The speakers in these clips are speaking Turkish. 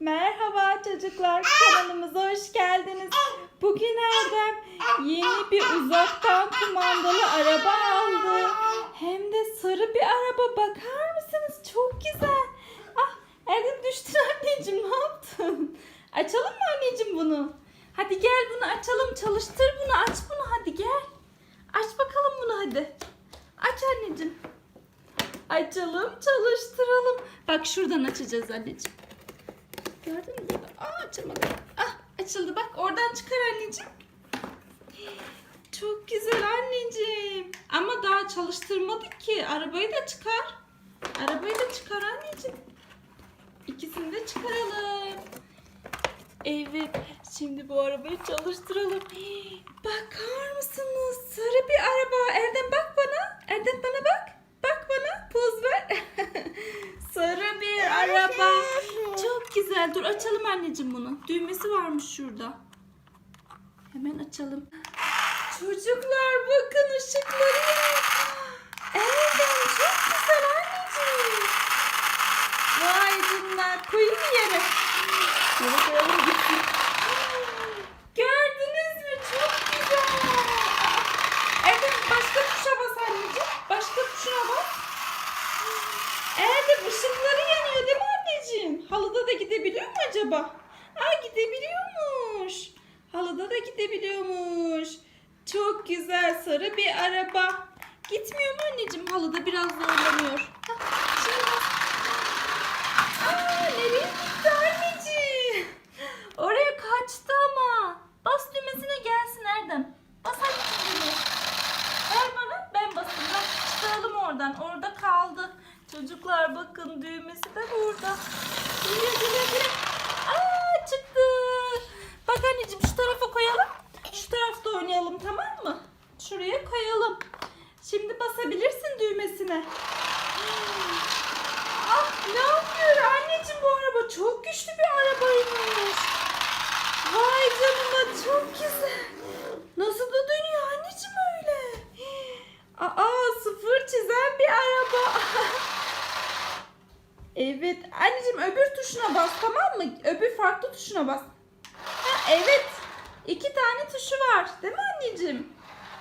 Merhaba çocuklar kanalımıza hoş geldiniz. Bugün Erdem yeni bir uzaktan kumandalı araba aldı. Hem de sarı bir araba bakar mısınız? Çok güzel. Ah Erdem düştün anneciğim ne yaptın? Açalım mı anneciğim bunu? Hadi gel bunu açalım çalıştır bunu aç bunu hadi gel. Aç bakalım bunu hadi. Aç anneciğim. Açalım çalıştıralım. Bak şuradan açacağız anneciğim. Gördün mü? burada? Aa açamadım. Ah açıldı bak oradan çıkar anneciğim. Çok güzel anneciğim. Ama daha çalıştırmadık ki. Arabayı da çıkar. Arabayı da çıkar anneciğim. İkisini de çıkaralım. Evet. Şimdi bu arabayı çalıştıralım Bakar mısınız? Sarı bir araba. Erdem bak bana. Erdem bana bak. Bak bana. Poz ver. Sarı bir araba. Çok güzel. Dur açalım anneciğim bunu. Düğmesi varmış şurada. Hemen açalım. Çocuklar bakın ışıkları. Erdem çok güzel anneciğim. Vay canına. Koyayım mı yere? Yere koyalım gitsin. Gördünüz mü? Çok güzel. Erdem başka tuşa bas anneciğim. Başka tuşuna bas. Erdem ışıkları yanıyor değil mi anneciğim? Halıda da gidebiliyor mu acaba? Aa gidebiliyormuş. Halıda da gidebiliyormuş. Çok güzel sarı bir araba. Gitmiyor mu anneciğim? Halıda biraz zorlanıyor. Hah, şimdi bas. Aa nereye gitti anneciğim? Oraya kaçtı ama. Bas düğmesine gelsin Erdem. Bas anneciğim düğmeye. Ver bana ben basayım. Bak çıkaralım oradan. Orada kaldı. Çocuklar bakın düğmesi de burada. Güle güle güle. Aa çıktı. Bak anneciğim şu tarafa koyalım. Şu tarafta oynayalım tamam mı? Şuraya koyalım. Şimdi basabilirsin düğmesine. Ah ne yapıyor anneciğim bu araba? Çok güçlü bir arabaymış. Vay canına çok güzel. Nasıl da dönüyor anneciğim öyle? Aa sıfır çizen bir araba. Evet anneciğim öbür tuşuna bas tamam mı? Öbür farklı tuşuna bas. Ha, evet. İki tane tuşu var değil mi anneciğim?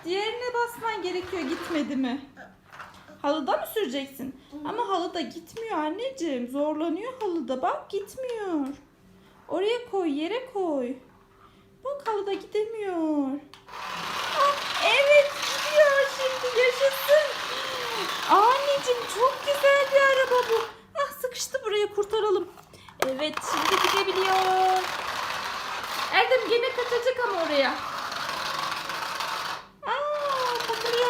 Diğerine basman gerekiyor gitmedi mi? Halıda mı süreceksin? Ama halıda gitmiyor anneciğim. Zorlanıyor halıda. Bak gitmiyor. Oraya koy, yere koy. Bak halıda gidemiyor. Ah, evet gidiyor şimdi yaşasın. Anneciğim çok güzel bir araba bu. Ah sıkıştı buraya kurtaralım. Evet şimdi gidebiliyor. Erdem gene kaçacak ama oraya. Aa takılıyor.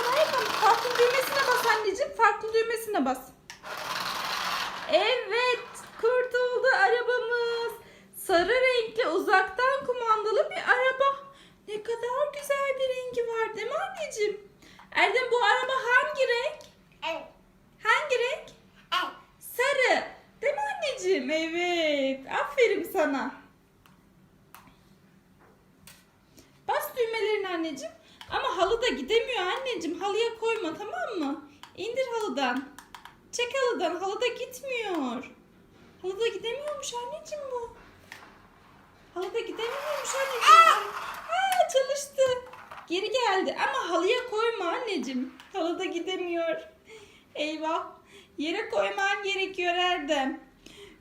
Farklı düğmesine bas anneciğim. Farklı düğmesine bas. Evet kurtuldu arabamız. Sarı renkli uzaktan kumandalı bir araba. Ne kadar güzel bir rengi var değil mi anneciğim? Erdem bu araba hangi renk? Evet. Hangi renk? Evet. Sarı. Değil mi anneciğim? Evet. Aferin sana. Bas düğmelerini anneciğim. Ama halıda gidemiyor anneciğim. Halıya koyma tamam mı? İndir halıdan. Çek halıdan. Halıda gitmiyor. Halıda gidemiyormuş anneciğim bu. Halıda gidemiyormuş anneciğim. Aa çalıştı. Geri geldi ama halıya koyma anneciğim. Halıda gidemiyor. Eyvah. Yere koyman gerekiyor Erdem.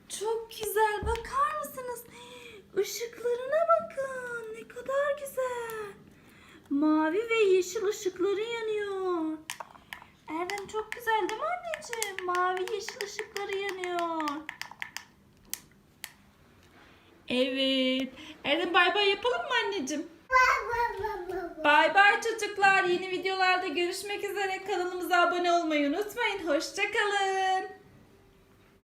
Çok güzel. Bakar mısınız? Işıklarına bakın. Ne kadar güzel. Mavi ve yeşil ışıkları yanıyor. Erdem çok güzel değil mi anneciğim? Mavi yeşil ışıkları yanıyor. Evet. Erdem bay bay yapalım mı anneciğim? Bay bay çocuklar. Yeni videolarda görüşmek üzere. Kanalımıza abone olmayı unutmayın. Hoşçakalın.